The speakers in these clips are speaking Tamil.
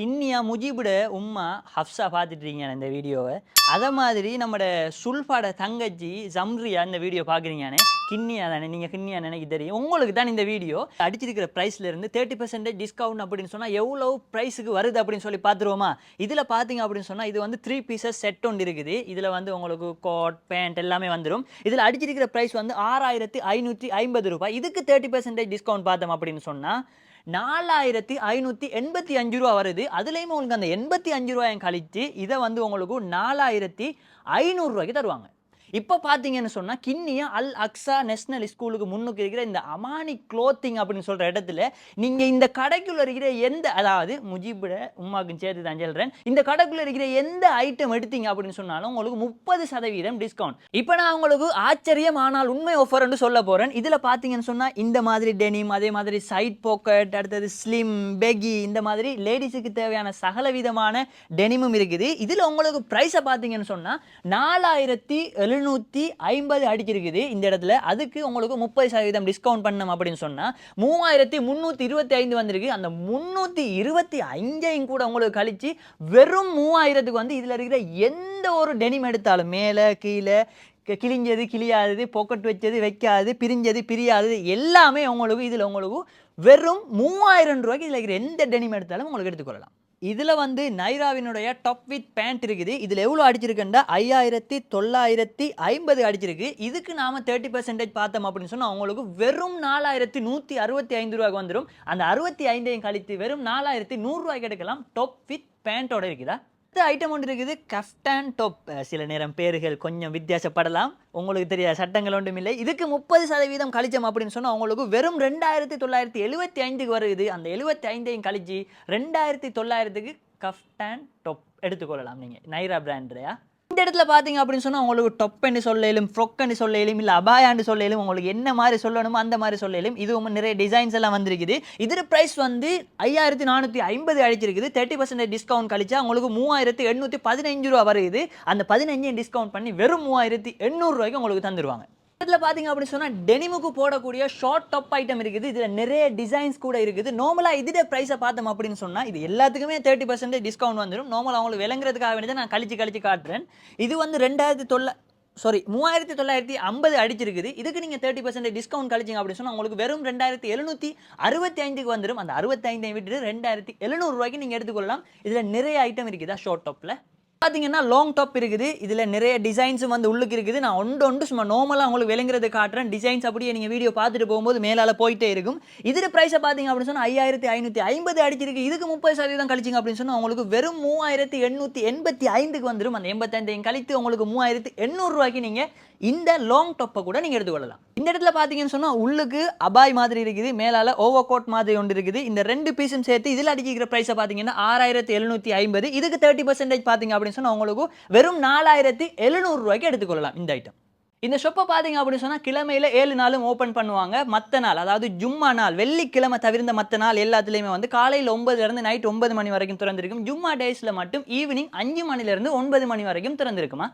கிண்ணியா முஜிபுட உம்மா ஹப்ஸா பார்த்துட்ருக்கீங்க இந்த வீடியோவை. அதை மாதிரி நம்மட சுல்ஃபாட தங்கச்சி ஜம்ரியா இந்த வீடியோ பார்க்குறீங்கன்னு கிண்ணியா தானே நீங்கள் கிண்ணியா எனக்கு தெரியும். உங்களுக்கு தான் இந்த வீடியோ. அடிச்சிருக்கிற ப்ரைஸ்ல இருந்து தேர்ட்டி பர்சன்டேஜ் டிஸ்கவுண்ட் அப்படின்னு சொன்னால் எவ்வளோ ப்ரைஸுக்கு வருது அப்படின்னு சொல்லி பார்த்துருவோமா? இதில் பார்த்தீங்க அப்படின்னு சொன்னால் இது வந்து த்ரீ பீசஸ் செட் ஒன்று இருக்குது. இதில் வந்து உங்களுக்கு கோட் பேண்ட் எல்லாமே வந்துடும் இதில் அடிச்சிருக்கிற ப்ரைஸ் வந்து ஆறாயிரத்தி ஐநூற்றி ஐம்பது ரூபாய். இதுக்கு தேர்ட்டி பர்சன்டேஜ் டிஸ்கவுண்ட் பார்த்தோம் அப்படின்னு சொன்னால் நாலாயிரத்தி ஐநூற்றி எண்பத்தி அஞ்சு ரூபா வருது. அதுலேயுமே உங்களுக்கு அந்த எண்பத்தி அஞ்சு ரூபாயும் கழித்து இதை வந்து உங்களுக்கு நாலாயிரத்தி ஐநூறுரூவாய்க்கு தருவாங்க. இப்போ பார்த்தீங்கன்னு சொன்னால் கிண்ணியா அல் அக்ஸா நேஷனல் ஸ்கூலுக்கு முன்னுக்கு இருக்கிற இந்த அமானி க்ளோத்திங் அப்படின்னு சொல்கிற இடத்துல நீங்கள் இந்த கடைக்குள்ள இருக்கிற எந்த அதாவது முஜிபுட உமாக்கும் சேர்த்து தான் சொல்கிறேன் இந்த கடைக்குள்ள இருக்கிற எந்த ஐட்டம் எடுத்தீங்க அப்படின்னு சொன்னாலும் உங்களுக்கு முப்பது சதவீதம் டிஸ்கவுண்ட் இப்போ நான் உங்களுக்கு ஆச்சரியம் ஆனால் உண்மை ஆஃபர்னு சொல்ல போகிறேன் இதில் பார்த்தீங்கன்னு சொன்னால் இந்த மாதிரி டெனிம் அதே மாதிரி சைட் பாக்கெட் அடுத்தது ஸ்லிம் பெகி இந்த மாதிரி லேடிஸுக்கு தேவையான சகல விதமான டெனிமும் இருக்குது. இதில் உங்களுக்கு ப்ரைஸை பார்த்தீங்கன்னு சொன்னால் நாலாயிரத்தி எழுநூற்றி ஐம்பது அடிச்சிருக்குது இந்த இடத்துல. அதுக்கு உங்களுக்கு முப்பது சதவீதம் டிஸ்கவுண்ட் பண்ணோம் அப்படின்னு சொன்னால் மூவாயிரத்தி முந்நூற்றி இருபத்தி ஐந்து வந்திருக்கு. அந்த முந்நூற்றி இருபத்தி அஞ்சையும் கூட உங்களுக்கு கழித்து வெறும் மூவாயிரத்துக்கு வந்து இதில் இருக்கிற எந்த ஒரு டெனிம் எடுத்தாலும் மேலே கீழே கிழிஞ்சது கிழியாதது பொக்கெட் வச்சது வைக்காது பிரிஞ்சது பிரியாதது எல்லாமே உங்களுக்கு இதில் உங்களுக்கு வெறும் மூவாயிரம் ரூபாய்க்கு இதில் இருக்கிற எந்த டெனிம் எடுத்தாலும் உங்களுக்கு எடுத்துக்கொள்ளலாம். இதில் வந்து நைராவினுடைய டாப் வித் பேண்ட் இருக்குது. இதில் எவ்வளோ அடிச்சிருக்குண்டா ஐயாயிரத்தி தொள்ளாயிரத்தி ஐம்பது அடிச்சிருக்கு. இதுக்கு நாம் தேர்ட்டி பர்சன்டேஜ் பார்த்தோம் அப்படின்னு சொன்னால் அவங்களுக்கு வெறும் நாலாயிரத்தி நூற்றி அறுபத்தி ஐந்து ரூபாய்க்கு வந்துடும் அந்த அறுபத்தி ஐந்தையும் கழித்து வெறும் நாலாயிரத்தி நூறுரூவாய்க்கு எடுக்கலாம். டாப் வித் பேண்ட்டோட இருக்குதா? அடுத்த ஐட்டம் ஒன்று இருக்குது. கஃப்டான் டோப் சில நேரம் பேர்கள் கொஞ்சம் வித்தியாசப்படலாம். உங்களுக்கு தெரியாத சட்டங்கள் ஒன்றும் இல்லை. இதுக்கு முப்பது சதவீதம் கழிச்சோம் அப்படின்னு சொன்னால் உங்களுக்கு வெறும் ரெண்டாயிரத்தி தொள்ளாயிரத்தி எழுபத்தி ஐந்துக்கு வருது. அந்த எழுபத்தி ஐந்தையும் கழிச்சு ரெண்டாயிரத்தி தொள்ளாயிரத்துக்கு கஃப்டான் டோப் எடுத்துக்கொள்ளலாம் நீங்கள் நைரா பிராண்ட்லையா இந்த இடத்துல பார்த்தீங்க அப்படின்னு சொன்னால் உங்களுக்கு டொப்புன்னு சொல்லலும் ஃப்ரொக்குன்னு சொல்லலும் இல்லை அபாயான்னு சொல்லலும் உங்களுக்கு என்ன மாதிரி சொல்லணுமோ அந்த மாதிரி சொல்லலும். இதுவும் நிறைய டிசைன்ஸ் எல்லாம் வந்திருக்குது. இதோட ப்ரைஸ் வந்து ஐயாயிரத்தி நானூற்றி ஐம்பது அழிச்சிருக்குது தேர்ட்டி பர்சன்டேஜ் டிஸ்கவுண்ட் கழிச்சா உங்களுக்கு மூவாயிரத்தி எண்ணூற்றி பதினஞ்சு ரூபா வருது. அந்த பதினஞ்சையும் டிஸ்கவுண்ட் பண்ணி வெறும் மூவாயிரத்தி எண்ணூறுரூவாய்க்கு உங்களுக்கு தந்துருவாங்க. இதில் பார்த்தீங்க அப்படின்னு சொன்னால் டெனிமுக்கு போடக்கூடிய ஷார்ட் டாப் ஐட்டம் இருக்குது. இதில் நிறைய டிசைன்ஸ் கூட இருக்குது. நார்மலாக இதே ப்ரைஸை பார்த்தோம் அப்படின்னு சொன்னால் இது எல்லாத்துக்குமே தேர்ட்டி பர்சன்டேஜ் டிஸ்கவுண்ட் வந்துடும் நார்மலாக அவங்களுக்கு விளங்குறதுக்காக வேண்டியதை நான் கழிச்சு கழிச்சு காட்டுறேன். இது வந்து ரெண்டாயிரத்தி தொள்ள சாரி மூவாயிரத்தி தொள்ளாயிரத்தி ஐம்பது அடிச்சிருக்குது. இதுக்கு நீங்கள் தேர்ட்டி பர்சன்டேஜ் டிஸ்கவுண்ட் கழிச்சிங்க அப்படின்னு சொன்னால் உங்களுக்கு வெறும் ரெண்டாயிரத்தி எழுநூற்றி அறுபத்தி ஐந்துக்கு வந்துடும் அந்த அறுபத்தைந்தை விட்டு விட்டுட்டு ரெண்டாயிரத்தி எழுநூறுவாய்க்கு நீங்கள் எடுத்துக்கொள்ளலாம். இதில் நிறைய ஐட்டம் இருக்குதா ஷார்ட் டாப்பில் பார்த்தீங்கன்னா லாங் டாப் இருக்குது. இதில் நிறைய டிசைன்ஸும் வந்து உள்ளுக்கு இருக்குது. நான் ஒன்று ஒன்று சும்மா நார்மலாக உங்களுக்கு விளங்குறது காட்டுறேன். டிசைன்ஸ் அப்படியே நீங்கள் வீடியோ பார்த்துட்டு போகும்போது மேலால் போயிட்டே இருக்கும். இதில் ப்ரைஸை பார்த்தீங்க அப்படின்னு சொன்னால் ஐயாயிரத்தி ஐநூற்றி ஐம்பது அடிச்சிருக்கு. இதுக்கு முப்பது சதவீதம் கழிச்சிங்க அப்படின்னு சொன்னால் உங்களுக்கு வெறும் மூவாயிரத்தி எண்ணூற்றி எண்பத்தி ஐந்துக்கு வந்துடும் அந்த எண்பத்தைந்தையும் கழித்து உங்களுக்கு மூவாயிரத்தி எண்ணூறுரூவாய்க்கு நீங்கள் இந்த லாங் டாப்பை கூட நீங்கள் எடுத்துக்கொள்ளலாம். இந்த இடத்துல பார்த்தீங்கன்னு சொன்னால் உள்ளுக்கு அபாய் மாதிரி இருக்குது. மேலால் ஓவர் கோட் மாதிரி ஒன்று இருக்குது. இந்த ரெண்டு பீஸும் சேர்த்து இதில் அடிக்கிற ப்ரைஸை பார்த்தீங்கன்னா ஆறாயிரத்தி எழுநூற்றி ஐம்பது. இதுக்கு தேர்ட்டி பர்சன்டேஜ் பார்த்தீங்க அப்படின்னு சொன்னால் உங்களுக்கு வெறும் நாலாயிரத்தி எழுநூறுரூவாய்க்கு எடுத்துக்கொள்ளலாம் இந்த ஐட்டம் இந்த ஷொப்பை பார்த்தீங்க அப்படின்னு சொன்னால் கிழமையில் ஏழு நாளும் ஓப்பன் பண்ணுவாங்க. மற்ற நாள் அதாவது ஜும்மா நாள் வெள்ளிக்கிழமை தவிர்ந்த மற்ற நாள் எல்லாத்துலேயுமே வந்து காலையில் ஒன்பதுலேருந்து நைட் ஒன்பது மணி வரைக்கும் திறந்திருக்கும். ஜும்மா டேஸில் மட்டும் ஈவினிங் அஞ்சு மணிலேருந்து ஒன்பது மணி வரைக்கும் திறந்திருக்குமா?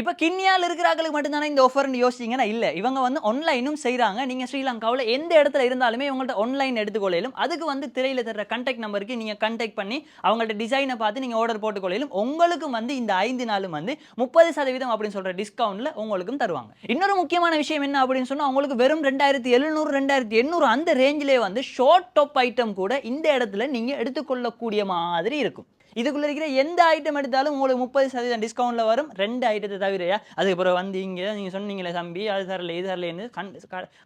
இப்போ கிண்ணியால் இருக்கிறாங்களுக்கு மட்டும்தானே இந்த ஆஃபர்னு யோசிச்சிங்கன்னா இல்லை. இவங்க வந்து ஆன்லைனும் செய்கிறாங்க நீங்கள் ஸ்ரீலங்காவில் எந்த இடத்துல இருந்தாலுமே இவங்கள்ட்ட ஆன்லைன் எடுத்துக்கொள்ளையிலும் அதுக்கு வந்து திரையில் தர்ற கண்டெக்ட் நம்பருக்கு நீங்கள் கண்டெக்ட் பண்ணி அவங்கள்ட்ட டிசைனை பார்த்து நீங்கள் ஆர்டர் போட்டுக்கொள்ளையிலும் உங்களுக்கும் வந்து இந்த ஐந்து நாளும் வந்து முப்பது சதவீதம் அப்படின்னு சொல்கிற டிஸ்கவுண்ட்டில் உங்களுக்கும் தருவாங்க. இன்னொரு முக்கியமான விஷயம் என்ன அப்படின்னு சொன்னால் உங்களுக்கு வெறும் ரெண்டாயிரத்தி எழுநூறு ரெண்டாயிரத்தி எண்ணூறு அந்த ரேஞ்சிலே வந்து ஷார்ட் டாப் ஐட்டம் கூட இந்த இடத்துல நீங்கள் எடுத்துக்கொள்ளக்கூடிய மாதிரி இருக்கும். இதுக்குள்ள இருக்கிற எந்த ஐட்டம் எடுத்தாலும் உங்களுக்கு முப்பது சதவீதம் டிஸ்கவுண்ட்ல வரும். ரெண்டு ஐட்டத்தை தவிர அதுக்கப்புறம் வந்து இங்கே நீங்கள் சொன்னீங்களே தம்பி அது தரல இது தரலன்னு கண்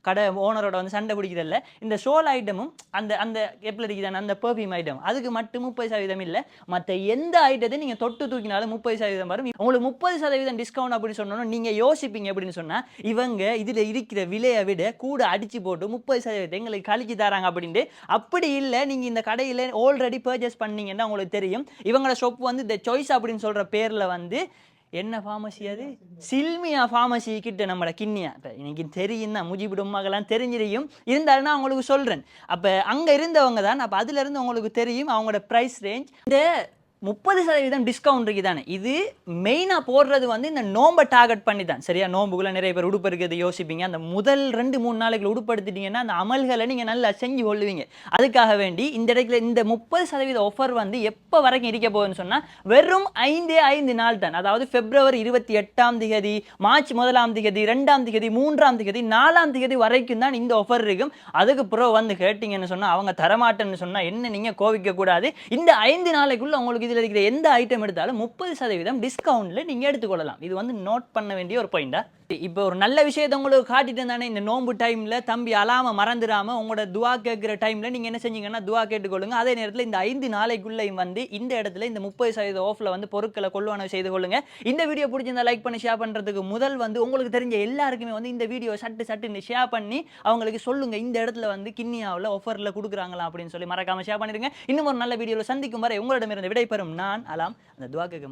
கடை ஓனரோட வந்து சண்டை பிடிக்கிறதில்ல. இந்த ஷோல் ஐட்டமும் அந்த அந்த எப்படி இருக்குதான அந்த பெர்ஃப்யூம் ஐட்டம். அதுக்கு மட்டும் முப்பது சதவீதம் இல்லை. மற்ற எந்த ஐட்டத்தையும் நீங்கள் தொட்டு தூக்கினாலும் முப்பது சதவீதம் வரும். உங்களுக்கு முப்பது சதவீதம் டிஸ்கவுண்ட் அப்படின்னு சொன்னோம் நீங்கள் யோசிப்பீங்க அப்படின்னு சொன்னால் இவங்க இதில் இருக்கிற விலையை விட கூட அடிச்சு போட்டு முப்பது சதவீதத்தை எங்களுக்கு கழிச்சு தராங்க அப்படின்ட்டு அப்படி இல்லை. நீங்கள் இந்த கடையில் ஆல்ரெடி பர்ச்சேஸ் பண்ணீங்கன்னா உங்களுக்கு தெரியும். இவங்களோட ஷாப் வந்து இந்த சாய்ஸ் அப்படின்னு சொல்கிற பேரில் வந்து என்ன ஃபார்மசி அது? சில்மியா ஃபார்மசி கிட்ட நம்மளோட கிண்ணியா. இப்போ எனக்கு தெரியும் தான் முஜிபிடுமாக்கெல்லாம் தெரிஞ்சிருக்கும் இருந்தாலும் நான் உங்களுக்கு சொல்கிறேன் அப்போ அங்கே இருந்தவங்க தான் அப்போ அதுலேருந்து உங்களுக்கு தெரியும் அவங்களோட ப்ரைஸ் ரேஞ்ச் இந்த முப்பது சதவீதம் டிஸ்கவுண்ட் இருக்குது தானே இது மெயினாக போடுறது வந்து இந்த நோம்பை டார்கெட் பண்ணி தான் சரியா? நோம்புக்குள்ள நிறைய பேர் உடுப்பு இருக்கிறது யோசிப்பீங்க. அந்த முதல் ரெண்டு மூணு நாளைக்கு உடுப்படுத்திட்டீங்கன்னா அந்த அமல்களை நீங்கள் நல்லா செஞ்சு கொள்ளுவீங்க. அதுக்காக வேண்டி இந்த இடத்துல இந்த முப்பது சதவீத ஆஃபர் வந்து எப்போ வரைக்கும் இருக்க போகுதுன்னு சொன்னால் வெறும் ஐந்தே ஐந்து நாள் தான். அதாவது பிப்ரவரி இருபத்தி எட்டாம் தேதி மார்ச் முதலாம் திகதி ரெண்டாம் தேதி மூன்றாம் தேதி நாலாம் தேதி வரைக்கும் தான் இந்த ஆஃபர் இருக்கும். அதுக்கு பிறகு வந்து கேட்டிங்கன்னு சொன்னால் அவங்க தரமாட்டேன்னு சொன்னால் என்ன நீங்கள் கோவிக்கக்கூடாது? இந்த ஐந்து நாளைக்குள்ளே உங்களுக்கு இதில் இருக்கிற எந்த ஐட்டம் எடுத்தாலும் முப்பது சதவீதம் டிஸ்கவுண்ட்டில் நீங்கள் எடுத்துக்கொள்ளலாம். இது வந்து நோட் பண்ண வேண்டிய ஒரு பாயிண்டா இப்போ ஒரு நல்ல விஷயத்த உங்களுக்கு காட்டிட்டு இருந்தானே இந்த நோன்பு டைமில் தம்பி அலாம மறந்துடாமல் உங்களோட துவா கேட்குற டைமில் நீங்கள் என்ன செஞ்சீங்கன்னா துவா கேட்டுக்கொள்ளுங்க. அதே நேரத்தில் இந்த ஐந்து நாளைக்குள்ளேயும் வந்து இந்த இடத்துல இந்த முப்பது சதவீத ஆஃபில் வந்து பொருட்களை கொள்வனவு செய்து கொள்ளுங்க. இந்த வீடியோ பிடிச்சிருந்தா லைக் பண்ணி ஷேர் பண்ணுறதுக்கு முதல் வந்து உங்களுக்கு தெரிஞ்ச எல்லாருக்குமே வந்து இந்த வீடியோ சட்டு சட்டுன்னு ஷேர் பண்ணி அவங்களுக்கு சொல்லுங்க இந்த இடத்துல வந்து கிண்ணியாவில் ஆஃபரில் கொடுக்குறாங்களா அப்படின்னு சொல்லி மறக்காமல் ஷேர் பண்ணிடுங்க. இன்னும் ஒரு நல்ல வீடியோவில் சந்திக்கும் வரை உங்களிடமிருந்து விடைபெறும் நான் அலாம் அந்த துவா கேட்க